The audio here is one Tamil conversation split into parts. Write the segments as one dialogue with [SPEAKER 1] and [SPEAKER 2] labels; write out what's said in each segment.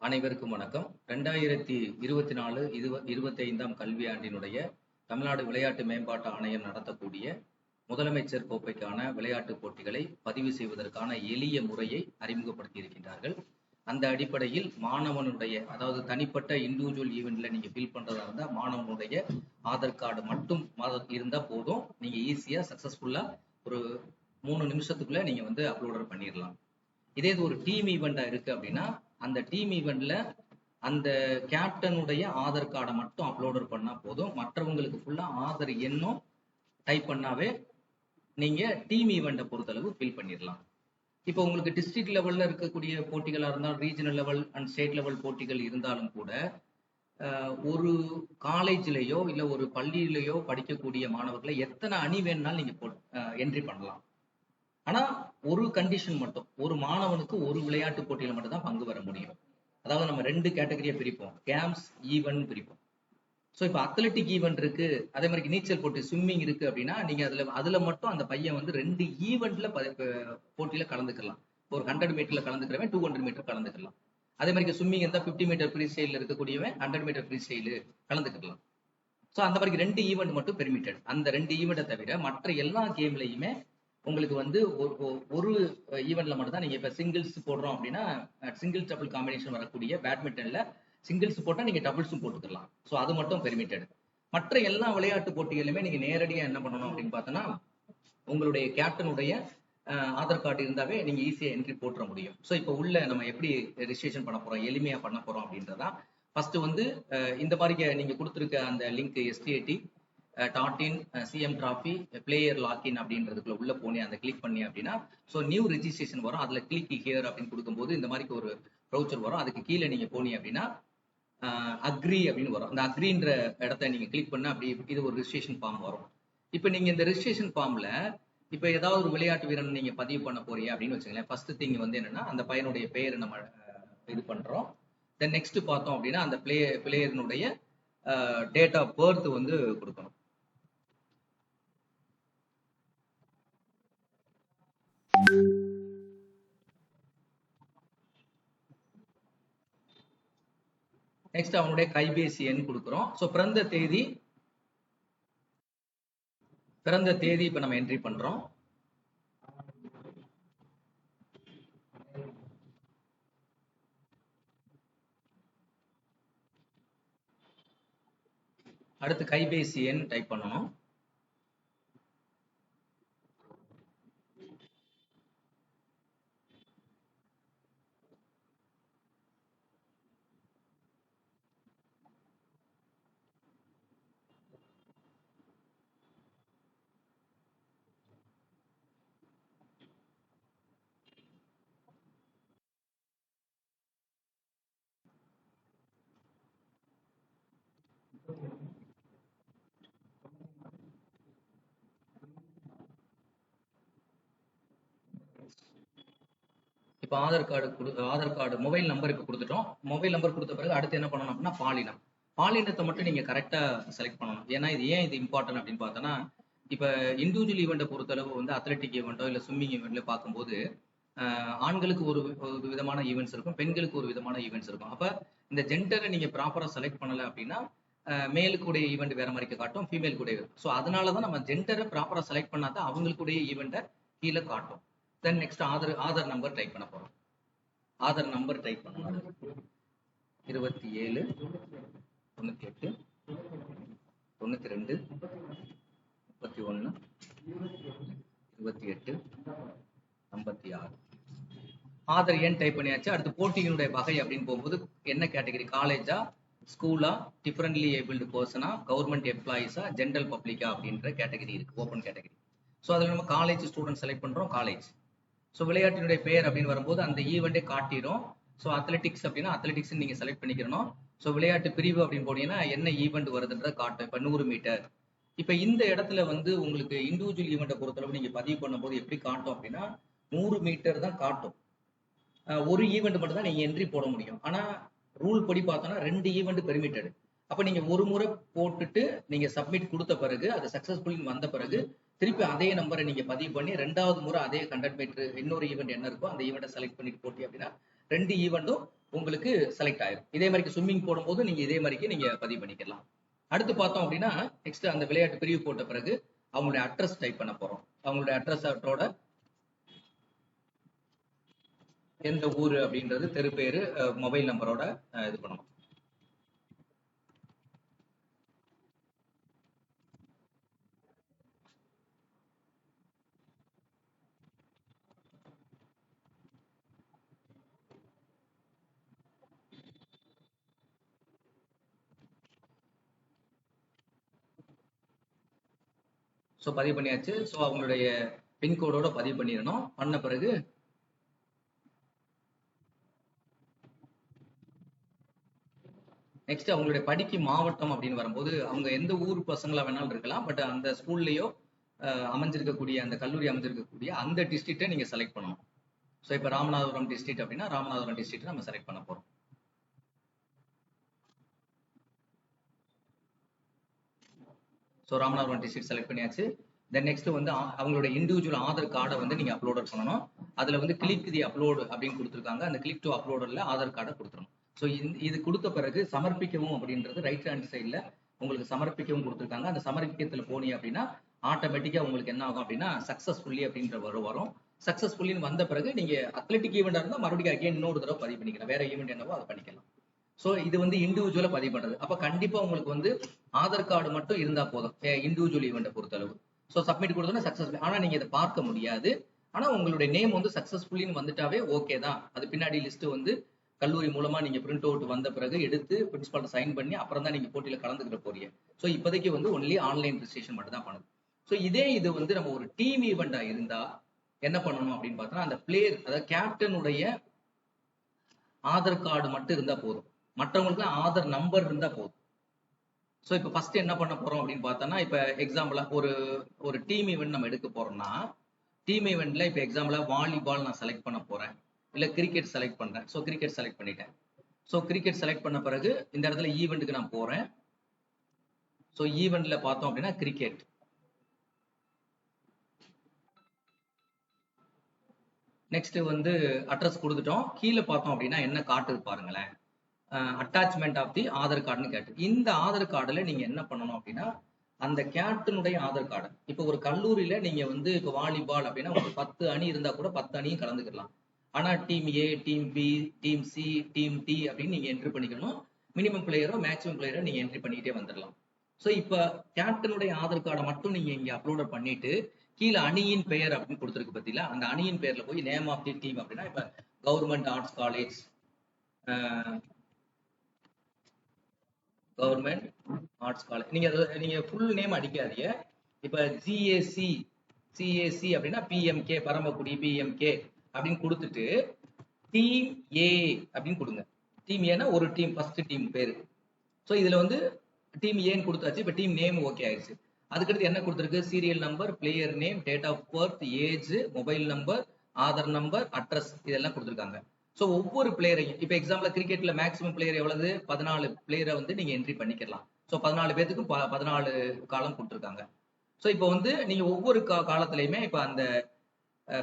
[SPEAKER 1] அனைவருக்கும் வணக்கம். ரெண்டாயிரத்தி இருபத்தி நாலு இருவ இருபத்தி ஐந்தாம் கல்வியாண்டினுடைய தமிழ்நாடு விளையாட்டு மேம்பாட்டு ஆணையம் நடத்தக்கூடிய முதலமைச்சர் கோப்பைக்கான விளையாட்டுப் போட்டிகளை பதிவு செய்வதற்கான எளிய முறையை அறிமுகப்படுத்தி இருக்கின்றார்கள் அந்த அடிப்படையில் மாணவனுடைய அதாவது தனிப்பட்ட இண்டிவிஜுவல் ஈவெண்ட்ல நீங்க ஃபில் பண்றதா இருந்தா மாணவனுடைய ஆதார் கார்டு மட்டும் இருந்தா போதும். நீங்க ஈஸியா சக்சஸ்ஃபுல்லா ஒரு மூணு நிமிஷத்துக்குள்ள நீங்க வந்து அப்லோடர் பண்ணிடலாம் இதே இது ஒரு டீம் ஈவெண்டா இருக்கு அப்படின்னா அந்த டீம் ஈவெண்ட்ல அந்த கேப்டனுடைய ஆதார் கார்டை மட்டும் அப்லோடர் பண்ணா போதும். மற்றவங்களுக்கு ஃபுல்லா ஆதார் எண்ணும் டைப் பண்ணாவே நீங்க டீம் ஈவெண்ட்டை பொறுத்தளவு ஃபில் பண்ணிடலாம். இப்போ உங்களுக்கு டிஸ்ட்ரிக்ட் லெவல்ல இருக்கக்கூடிய போட்டிகளாக இருந்தாலும் regional level and state level போட்டிகள் இருந்தாலும் கூட ஒரு காலேஜ்லயோ இல்லை ஒரு பள்ளியிலேயோ படிக்கக்கூடிய மாணவர்களை எத்தனை அணி வேணும்னாலும் நீங்க என்ட்ரி பண்ணலாம். ஆனா ஒரு கண்டிஷன் மட்டும் ஒரு மாணவனுக்கு ஒரு விளையாட்டு போட்டியில மட்டும் தான் பங்கு வர முடியும். அதாவது நம்ம ரெண்டு கேட்டகரியா பிரிப்போம். கேம்ஸ் ஈவன் பிரிப்போம். ஸோ இப்போ அத்லெட்டிக் ஈவென்ட் இருக்கு அதே மாதிரி நீச்சல் போட்டி ஸ்விம்மிங் இருக்கு அப்படின்னா நீங்க அதுல அதுல மட்டும் அந்த பையன் வந்து ரெண்டு ஈவெண்ட்ல போட்டியில கலந்துக்கலாம். ஒரு ஹண்ட்ரட் மீட்டர்ல கலந்துக்கிறவன் டூ ஹண்ட்ரட் மீட்டர் கலந்துக்கலாம். அதே மாதிரி ஸ்விம்மிங் இருந்தால் ஃபிஃப்டி மீட்டர் ஃப்ரீ ஸ்டைல இருக்கக்கூடியவன் ஹண்ட்ரட் மீட்டர் ஃப்ரீ ஸ்டைலு கலந்துக்கலாம். ஸோ அந்த மாதிரி ரெண்டு ஈவெண்ட் மட்டும் பெர்மிட்டட் அந்த ரெண்டு ஈவெண்ட்டை தவிர மற்ற எல்லா கேம்லையுமே உங்களுக்கு வந்து ஒரு- ஒரு- ஈவெண்ட்ல மட்டும் தான் நீங்க இப்ப சிங்கிள்ஸ் போடுறோம் அப்படின்னா சிங்கிள் டபுள் காம்பினேஷன் வரக்கூடிய பேட்மிண்டன்ல சிங்கிள்ஸ் போட்டா நீங்க டபுள்ஸும் போட்டுக்கலாம். ஸோ அது மட்டும் பெர்மிட்டட் மற்ற எல்லா விளையாட்டு போட்டிகளுமே நீங்க நேரடியா என்ன பண்ணணும் அப்படின்னு பார்த்தோன்னா உங்களுடைய கேப்டனுடைய ஆதார் கார்டு இருந்தாவே நீங்க ஈஸியா என்ட்ரி போட்டுற முடியும். ஸோ இப்போ உள்ள நம்ம எப்படி ரிஜிஸ்ட்ரேஷன் பண்ண போறோம் எளிமையா பண்ண போறோம் அப்படின்றதான் ஃபர்ஸ்ட் வந்து இந்த மாதிரி நீங்க கொடுத்துருக்க அந்த link STID dot TN CM trophy player login அப்படின்றதுக்குள்ள உள்ள போனி அந்த கிளிக் பண்ணி அப்படின்னா ஸோ நியூ ரெஜிஸ்ட்ரேஷன் வரும். அதுல கிளிக் ஹியர் அப்படின்னு கொடுக்கும்போது இந்த மாதிரி ஒரு ப்ரௌச்சர் வரும். அதுக்கு கீழே நீங்க போனீங்க அப்படின்னா அக்ரி அப்படின்னு வரும். அந்த அக்ரின்ற இடத்த நீங்க கிளிக் பண்ண அப்படி இது ஒரு ரிஜிஸ்ட்ரேஷன் ஃபார்ம் வரும். இப்போ நீங்க இந்த ரிஜிஸ்ட்ரேஷன் ஃபார்ம்ல இப்போ ஏதாவது ஒரு விளையாட்டு வீரன் நீங்க பதிவு பண்ண போறீங்க அப்படின்னு வச்சுங்களேன் ஃபர்ஸ்ட் திங் வந்து என்னன்னா அந்த பையனுடைய பெயர் நம்ம இது பண்றோம். தென் நெக்ஸ்ட் பார்த்தோம் அப்படின்னா அந்த பிளே பிளேயரினுடைய டேட் ஆஃப் பர்த் வந்து கொடுக்கணும். நெக்ஸ்ட் அவனுடைய கைபேசி எண் கொடுக்குறோம். ஸோ பிறந்த தேதி பிறந்த தேதி இப்போ நம்ம என்ட்ரி பண்றோம். அடுத்து கைபேசி எண் டைப் பண்ணணும். இப்போ ஆதார் கார்டு கொடு ஆதார் கார்டு மொபைல் நம்பருக்கு கொடுத்துட்டோம். மொபைல் நம்பர் கொடுத்த பிறகு அடுத்து என்ன பண்ணணும் அப்படின்னா பாலினம் பாலினத்தை மட்டும் நீங்க கரெக்டா செலக்ட் பண்ணணும். ஏன்னா இது ஏன் இது இம்பார்ட்டன்ட் அப்படின்னு பார்த்தோன்னா இப்போ இண்டிவிஜுவல் ஈவெண்ட்டை பொறுத்தளவு வந்து அத்லெட்டிக் ஈவெண்ட்டோ இல்லை ஸ்விம்மிங் ஈவெண்ட்ல பார்க்கும்போது ஆண்களுக்கு ஒரு ஒரு விதமான ஈவெண்ட்ஸ் இருக்கும் பெண்களுக்கு ஒரு விதமான ஈவெண்ட்ஸ் இருக்கும். அப்ப இந்த ஜெண்டரை நீங்க ப்ராப்பரா செலக்ட் பண்ணல அப்படின்னா மேலுக்குடைய ஈவெண்ட் வேற மாதிரி காட்டும் ஃபீமேல் கூட ஸோ அதனால தான் நம்ம ஜெண்டரை ப்ராப்பரா செலக்ட் பண்ணாதான் அவங்களுக்குடைய ஈவெண்ட்டை கீழே காட்டும். Then next Aadhaar Aadhaar number type பண்ண போறோம். ஆதார் நம்பர் டைப் பண்ணணும் இருபத்தி ஏழு தொண்ணூத்தி எட்டு தொண்ணூத்தி ரெண்டு முப்பத்தி ஒண்ணு இருபத்தி எட்டு ஐம்பத்தி ஆறு. ஆதார் எண் டைப் பண்ணியாச்சு? அடுத்து போட்டியினுடைய வகை அப்படின்னு போகும்போது என்ன கேட்டகரி காலேஜா ஸ்கூலா டிஃபரெண்ட்லி ஏபிள்டு பர்சனா கவர்மெண்ட் எம்ப்ளாயிஸா ஜென்ரல் பப்ளிக்கா அப்படின்ற கேட்டகரி இருக்கு ஓப்பன் கேட்டகரி ஸோ அதில் நம்ம காலேஜ் ஸ்டூடெண்ட் செலக்ட் பண்ணுறோம் காலேஜ் ஸோ விளையாட்டினுடைய பெயர் அப்படின்னு வரும்போது அந்த ஈவெண்ட்டே காட்டிடும் ஸோ அத்லெட்டிக்ஸ் அப்படின்னா அத்லெட்டிக்ஸ் நீங்க செலக்ட் பண்ணிக்கிறணும். ஸோ விளையாட்டு பிரிவு அப்படின்னு போனீங்கன்னா என்ன ஈவெண்ட் வருதுன்றத காட்டும். இப்போ நூறு மீட்டர் இப்போ இந்த இடத்துல வந்து உங்களுக்கு இண்டிவிஜுவல் ஈவெண்ட்டை பொறுத்தளவு நீங்க பதிவு பண்ணும்போது எப்படி காட்டும் அப்படின்னா நூறு மீட்டர் தான் காட்டும். ஒரு ஈவெண்ட் மட்டும் தான் நீங்க என்ட்ரி போட முடியும். ஆனா ரூல் படி பார்த்தோன்னா ரெண்டு ஈவெண்ட் பெர்மிட்டட் அப்ப நீங்க ஒரு முறை போட்டுட்டு நீங்க சப்மிட் கொடுத்த பிறகு அது சக்சஸ்ஃபுல் வந்த பிறகு திருப்பி அதே நம்பரை நீங்க பதிவு பண்ணி ரெண்டாவது முறை அதே கண்டக்ட் மீட்டர் இன்னொரு ஈவெண்ட் என்ன இருக்கோ அந்த ஈவெண்ட்டை செலக்ட் பண்ணிட்டு போட்டி அப்படின்னா ரெண்டு ஈவெண்ட்டும் உங்களுக்கு செலக்ட் ஆயிரும். இதே மாதிரி ஸ்விம்மிங் போடும்போது நீங்க இதே மாதிரிக்கு நீங்க பதிவு பண்ணிக்கலாம். அடுத்து பார்த்தோம் அப்படின்னா நெக்ஸ்ட் அந்த விளையாட்டு பிரிவு போட்ட பிறகு அவங்களுடைய அட்ரஸ் டைப் பண்ண போறோம். அவங்களுடைய அட்ரஸோட எந்த ஊர் அப்படின்றது தெரு பேரு மொபைல் நம்பரோட இது பண்ணணும். ஸோ பதிவு பண்ணியாச்சு. ஸோ அவங்களுடைய பின்கோடோட பதிவு பண்ணிடணும். பண்ண பிறகு நெக்ஸ்ட் அவங்களுடைய படிக்கு மாவட்டம் அப்படின்னு வரும்போது அவங்க எந்த ஊர் பசங்களா வேணாலும் இருக்கலாம். பட் அந்த ஸ்கூல்லையோ அமைஞ்சிருக்கக்கூடிய அந்த கல்லூரி அமைஞ்சிருக்கக்கூடிய அந்த டிஸ்ட்ரிக்டை நீங்க செலக்ட் பண்ணணும். ஸோ இப்போ ராமநாதபுரம் டிஸ்ட்ரிக்ட் அப்படின்னா ராமநாதபுரம் டிஸ்ட்ரிக்ட் நம்ம செலக்ட் பண்ண போறோம். ஸோ ராமநாதபுரம் டிஸ்ட்ரிக்ட் செலக்ட் பண்ணியாச்சு. தென் நெக்ஸ்ட் வந்து அவங்களோட இண்டிவிஜுவல் ஆதார் கார்டை வந்து நீங்க அப்லோட் பண்ணணும். அதுல வந்து கிளிக் தி அப்லோடு அப்படின்னு கொடுத்துருக்காங்க. அந்த கிளிக் டு அப்லோடர்ல ஆதார் கார்டை கொடுத்துடணும். ஸோ இது கொடுத்த பிறகு சமர்ப்பிக்கவும் அப்படின்றது ரைட் ஹேண்ட் சைடில் உங்களுக்கு சமர்ப்பிக்கவும் கொடுத்துருக்காங்க. அந்த சமர்ப்பிக்கத்தில் போனீங்க அப்படின்னா ஆட்டோமேட்டிக்காக உங்களுக்கு என்ன ஆகும் அப்படின்னா சக்ஸஸ்ஃபுல்லி அப்படின்ற வரும் வரும். சக்ஸஸ்ஃபுல்லின்னு வந்த பிறகு நீங்கள் அத்லெட்டிக் ஈவெண்ட்டாக இருந்தால் மறுபடியும் அகைன் இன்னொரு தடவை பதிவு பண்ணிக்கலாம். வேற ஈவெண்ட் என்னவோ அதை பண்ணிக்கலாம். ஸோ இது வந்து இண்டிவிஜுவலா பதிவு பண்றது அப்போ கண்டிப்பா உங்களுக்கு வந்து ஆதார் கார்டு மட்டும் இருந்தா போதும். இண்டிவிஜுவல் ஈவெண்ட்டை பொறுத்தளவு. ஸோ சப்மிட் கொடுத்தோன்னா சக்ஸஸ்ஃபுல் ஆனா நீங்க இதை பார்க்க முடியாது. ஆனா உங்களுடைய நேம் வந்து சக்ஸஸ்ஃபுல்லின்னு வந்துட்டாவே ஓகே தான். அது பின்னாடி லிஸ்ட் வந்து கல்லூரி மூலமா நீங்க பிரிண்ட் அவுட் வந்த பிறகு எடுத்து பிரின்சிபால் சைன் பண்ணி அப்புறம் தான் நீங்க போட்டியில கலந்துக்கிற போறீங்க. ஸோ இப்போதைக்கு வந்து ஒன்லி ஆன்லைன் ரிஜிஸ்ட்ரேஷன் மட்டும் தான் பண்ணுது. ஸோ இதே இது வந்து நம்ம ஒரு டீம் ஈவெண்டா இருந்தா என்ன பண்ணணும் அப்படின்னு பார்த்தோம்னா அந்த பிளேயர் அதாவது கேப்டனுடைய ஆதார் கார்டு மட்டும் இருந்தா போதும். மற்றவங்களுக்கு ஆதார் நம்பர் இருந்தா போதும். ஸோ இப்போ ஃபர்ஸ்ட் என்ன பண்ண போறோம் அப்படின்னு பார்த்தோம்னா இப்போ எக்ஸாம்பிளா ஒரு ஒரு டீம் ஈவெண்ட் நம்ம எடுக்க போறோம்னா டீம் ஈவெண்ட்ல இப்போ எக்ஸாம்பிளா வாலிபால் நான் செலக்ட் பண்ண போறேன். இல்லை கிரிக்கெட் செலக்ட் பண்றேன். ஸோ கிரிக்கெட் செலக்ட் பண்ணிட்டேன். ஸோ கிரிக்கெட் செலக்ட் பண்ண பிறகு இந்த இடத்துல ஈவெண்ட்டுக்கு நான் போறேன். ஸோ ஈவெண்ட்ல பார்த்தோம் அப்படின்னா கிரிக்கெட் நெக்ஸ்ட் வந்து அட்ரஸ் கொடுத்துட்டோம். கீழே பார்த்தோம் அப்படின்னா என்ன காட்டுது பாருங்களேன். அட்டாச்மெண்ட் ஆஃப் தி ஆதார் கார்டுன்னு கேட்டு. இந்த ஆதார் கார்டுல நீங்க என்ன பண்ணணும் அப்படின்னா அந்த கேப்டனுடைய ஆதார் கார்டு இப்போ ஒரு கல்லூரியில நீங்க வந்து இப்போ வாலிபால் அப்படின்னா ஒரு பத்து அணி இருந்தா கூட பத்து அணியும் கலந்துக்கலாம் ஆனா team A team B team C team D அப்படின்னு நீங்க என்ட்ரி பண்ணிக்கணும். மினிமம் பிளேயரோ மேக்ஸிமம் பிளேயரோ நீங்க என்ட்ரி பண்ணிக்கிட்டே வந்துடலாம். ஸோ இப்போ கேப்டனுடைய ஆதார் கார்டை மட்டும் நீங்க இங்க அப்லோட் பண்ணிட்டு கீழே அணியின் பெயர் அப்படின்னு கொடுத்துருக்கு பத்தியில அந்த அணியின் பெயர்ல போய் நேம் ஆஃப் தி டீம் அப்படின்னா இப்ப government arts college government arts college நீங்கள் அது- ஃபுல் நேம் அடிக்காதீங்க. இப்ப ஜிஏசி சிஏசி அப்படின்னா பிஎம்கே பரமக்குடி பிஎம்கே அப்படின்னு கொடுத்துட்டு டீம் ஏ அப்படின்னு கொடுங்க. டீம் ஏன்னா ஒரு டீம் ஃபர்ஸ்ட் டீம் பேரு. ஸோ இதுல வந்து டீம் ஏன்னு கொடுத்தாச்சு. இப்போ டீம் நேம் ஓகே ஆயிடுச்சு. அதுக்கடுத்து என்ன கொடுத்துருக்கு? Serial number player name date of birth age mobile number Aadhaar number address இதெல்லாம் கொடுத்துருக்காங்க. ஸோ ஒவ்வொரு பிளேயரையும் இப்போ எக்ஸாம்பிள் கிரிக்கெட்ல மேக்ஸிமம் பிளேயர் எவ்வளவு? பதினாலு பிளேயரை வந்து நீங்க என்ட்ரி பண்ணிக்கலாம். ஸோ பதினாலு பேத்துக்கும் ப- பதினாலு காலம் கொடுத்துருக்காங்க. ஸோ இப்போ வந்து நீங்க ஒவ்வொரு கா காலத்திலையுமே இப்போ அந்த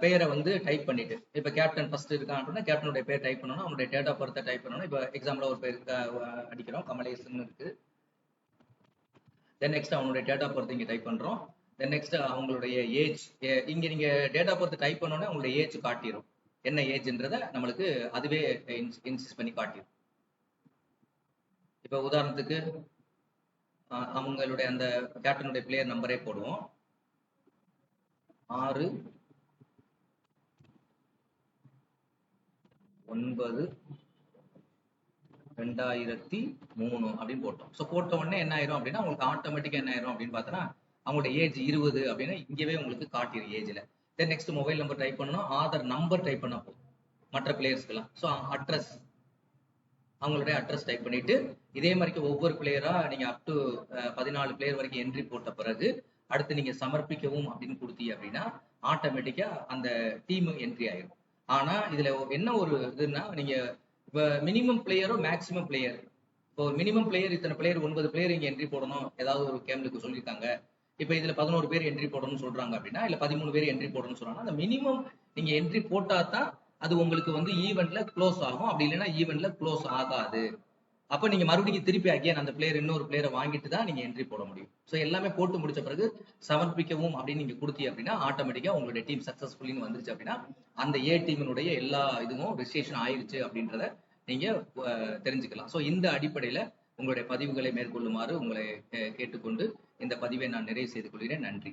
[SPEAKER 1] பெயரை வந்து டைப் பண்ணிட்டு இப்போ கேப்டன் ஃபர்ஸ்ட் இருக்கான் அப்படின்னா கேப்டனுடைய பேர் டைப் பண்ணணும் அவனுடைய டேட் ஆஃப் பர்த்தை டைப் பண்ணணும். இப்போ எக்ஸாம்பிள் ஒரு பேர் அடிக்கிறோம் கமலேசன் இருக்கு. தென் நெக்ஸ்ட் அவனுடைய டேட் ஆஃப் பர்த் இங்கே டைப் பண்ணுறோம் தென் நெக்ஸ்ட் அவங்களுடைய ஏஜ் இங்கே நீங்கள் டேட் ஆஃப் பர்த் டைப் பண்ணோன்னே அவங்களுடைய ஏஜ் காட்டிடும் என்ன ஏஜ்ன்றத நம்மளுக்கு அதுவே இன்சிஸ் பண்ணி காட்டிடும் இப்போ உதாரணத்துக்கு அவங்களுடைய அந்த கேப்டனுடைய பிளேயர் நம்பரே போடுவோம். ஆறு ஒன்பது ரெண்டாயிரத்தி மூணு அப்படின்னு போட்டோம். ஸோ போட்ட உடனே என்ன ஆயிரும் அப்படின்னா உங்களுக்கு ஆட்டோமேட்டிக்காக என்ன ஆயிரும் அப்படின்னு பார்த்தோன்னா அவங்களோட ஏஜ் இருபது அப்படின்னா இங்கேவே உங்களுக்கு காட்டிடும் ஏஜ்ல then next mobile number type பண்ணணும் ஆதார் நம்பர் டைப் பண்ண போதும். மற்ற பிளேயர்ஸ்க்கெல்லாம் ஸோ அட்ரஸ் அவங்களுடைய அட்ரஸ் டைப் பண்ணிட்டு இதே மாதிரிக்கு ஒவ்வொரு பிளேயரா நீங்க அப் டு பதினாலு பிளேயர் வரைக்கும் என்ட்ரி போட்ட பிறகு அடுத்து நீங்க சமர்ப்பிக்கவும் அப்படின்னு கொடுத்தீங்க அப்படின்னா ஆட்டோமேட்டிக்கா அந்த டீம் என்ட்ரி ஆயிடும் ஆனா இதுல என்ன ஒரு இதுன்னா நீங்க இப்போ மினிமம் பிளேயரோ மேக்ஸிமம் பிளேயர் இப்போ மினிமம் பிளேயர் இத்தனை பிளேயர் ஒன்பது பிளேயர் இங்க என்ட்ரி போடணும். ஏதாவது ஒரு கேம்லுக்கு சொல்லியிருக்காங்க இப்போ இதுல பதினோரு பேர் என்ட்ரி போடணும்னு சொல்றாங்க அப்படின்னா இல்ல பதிமூணு பேர் என்ட்ரி போடணும்னு சொல்றாங்க அந்த மினிமம் நீங்க என்ட்ரி போட்டா தான் அது உங்களுக்கு வந்து ஈவெண்ட்ல க்ளோஸ் ஆகும். அப்படி இல்லைன்னா ஈவெண்ட்ல க்ளோஸ் ஆகாது. அப்ப நீங்க மறுபடியும் திருப்பி அகைன் அந்த பிளேயர் இன்னொரு பிளேயரை வாங்கிட்டு தான் நீங்க என்ட்ரி போட முடியும். ஸோ எல்லாமே போட்டு முடிச்ச பிறகு சமர்ப்பிக்கவும் அப்படின்னு நீங்க கொடுத்தீங்க அப்படின்னா ஆட்டோமேட்டிக்கா உங்களுடைய டீம் சக்சஸ்ஃபுல்லின்னு வந்துருச்சு அப்படின்னா அந்த ஏ டீமினுடைய எல்லா இதுவும் ரிஜிஸ்ட்ரேஷன் ஆயிருச்சு அப்படின்றத நீங்க தெரிஞ்சுக்கலாம். ஸோ இந்த அடிப்படையில உங்களுடைய பதிவுகளை மேற்கொள்ளுமாறு உங்களை கேட்டுக்கொண்டு இந்த பதிவை நான் நிறைவு செய்து கொள்கிறேன். நன்றி.